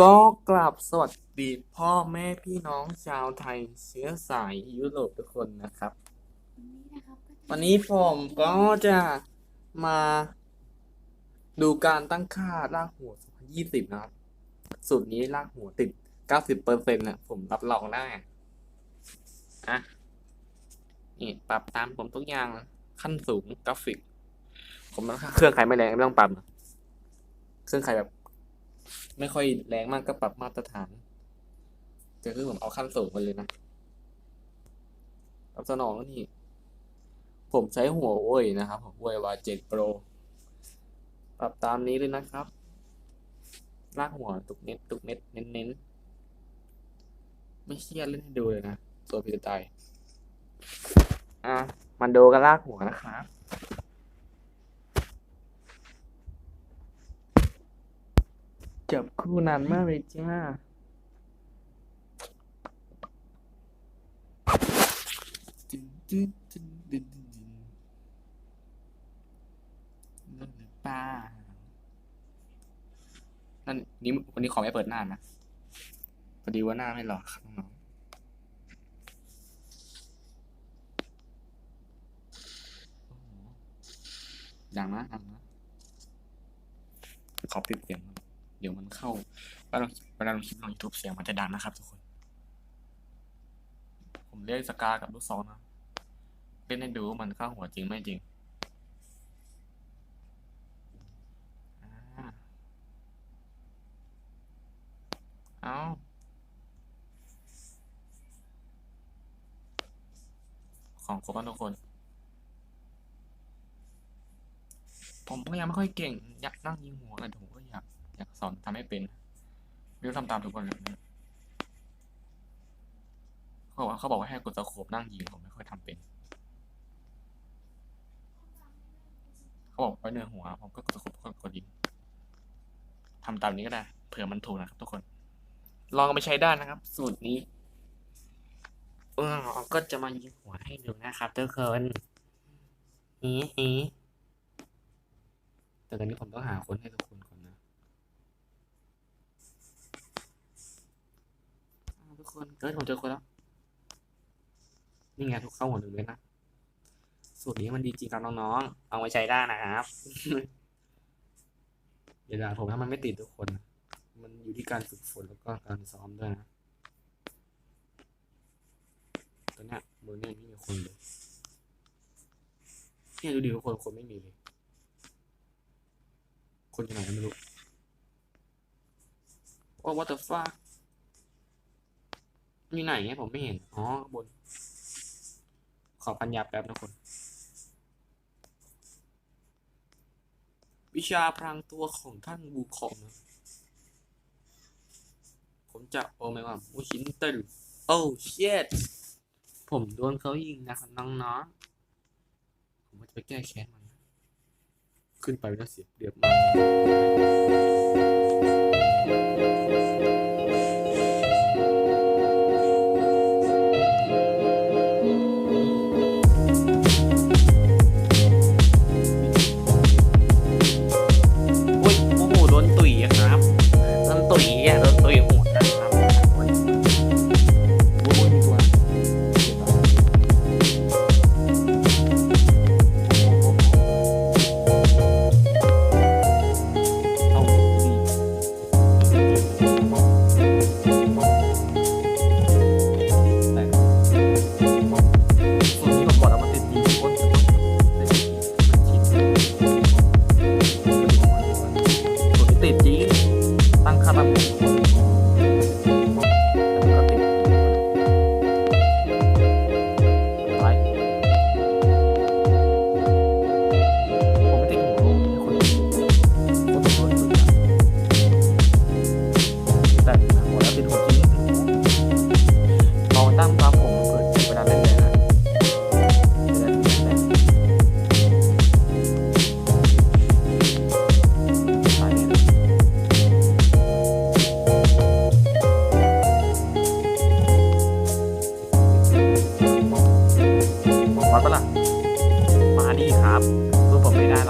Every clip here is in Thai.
ก็กลับสวัสดีพ่อแม่พี่น้องชาวไทยเชื้อสายยุโรปทุกคนนะครับ วันนี้ผมก็จะมาดูการตั้งค่าลากหัว 2020 นะครับ สูตรนี้ลากหัวติด 90เปอร์เซ็นต์ะผมรับรองได้อะนี่ปรับตามผมทุกอย่างขั้นสูงกราฟิก ผมเครื่องใครไม่แรงไม่ต้องปรับ เครื่องใครแบบ ไม่ค่อยแรงมากก็ปรับมาตรฐานแต่คือผมเอาขั้นสูงไปเลยนะตอบสนองนี่ ผมใช้หัวโว้ยนะครับผมโวยวาเจ็ดโปรปรับตามนี้เลยนะครับ ลากหัวตุกเน็ตตุกเน็ตเน้นๆไม่เชื่อเล่นให้ดูเลยนะ ตัวพิจตาอะมันดูกันลากหัวนะครับ จับคู่นานมากเลยจ้านั่นหรือเปล่านั่นนี่วันนี้ขอไม่เปิดหน้านะพอดีว่าหน้าไม่หล่อครับน้องอ้โหดังนะดังนะขอปิดเสียงก่อน เดี๋ยวมันเข้าเวลาเวลาเราคลิปลงยูทูบเสียงมันจะดังนะครับทุกคน ผมเรียกสกากับลูกซองนะเล่นให้ดูว่ามันเข้าหัวจริงไม่จริงอ่าเอาของครบแล้วทุกคน ผมก็ยังไม่ค่อยเก่ง อยากนั่งยิงหัวแต่ผมก็อยาก สอนทำให้เป็นไม่รู้ทำตามทุกคนเลยเขาบอกว่าเขาบอกว่าให้กดสโคปนั่งยิงผมไม่ค่อยทำเป็น เขาบอกไว้เนื้อหัว ผมก็กดสโคปกดกดยิงทำตามนี้ก็ได้ เผื่อมันถูกนะครับทุกคน ลองไปใช้ได้นะครับ สูตรนี้เออก็จะมายิงหัวให้ดูนะครับทุกคนฮีฮีแต่ตอนนี้ผมต้องหาคนให้ทุกคนก่อนนะอ้าวทุก คนเฮ้ยผมเจอคนแล้ว นี่ไงทุกเข้าหัวหนึ่งเลยนะ สูตรนี้มันดีจริงครับน้องๆเอาไว้ใช้ได้นะครับอย่าด่าผมถ้ามันไม่ติดทุกคนนะมันอยู่ที่การฝึกฝนแล้วก็การซ้อมด้วยนะตอนเนี้ยมือเนี่ยไม่มีคนเลยเนี่ยดูดิทุกคนคนไม่มีเลย คนอยู่ไหนก็ไม่รู้โอ้ what the fuck อยู่ไหนเนี่ยผมไม่เห็น อ๋อบน ขอพันยาแป๊บนะคน วิชาพรางตัวของท่านบูคองนะ ผมจะโอไม่ว่ามูชินเตลโอ้เช็ดผมโดนเขายิงนะครับน้องๆ ผมว่าจะไปแก้แค้นมัน ขึ้นไปแล้วเสียเปรียบมาก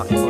생각해서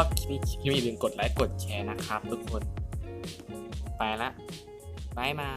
อบคลิปนี้อย่าลืมกดไลค์กดแชร์นะครับทุกคน ไปละไปมา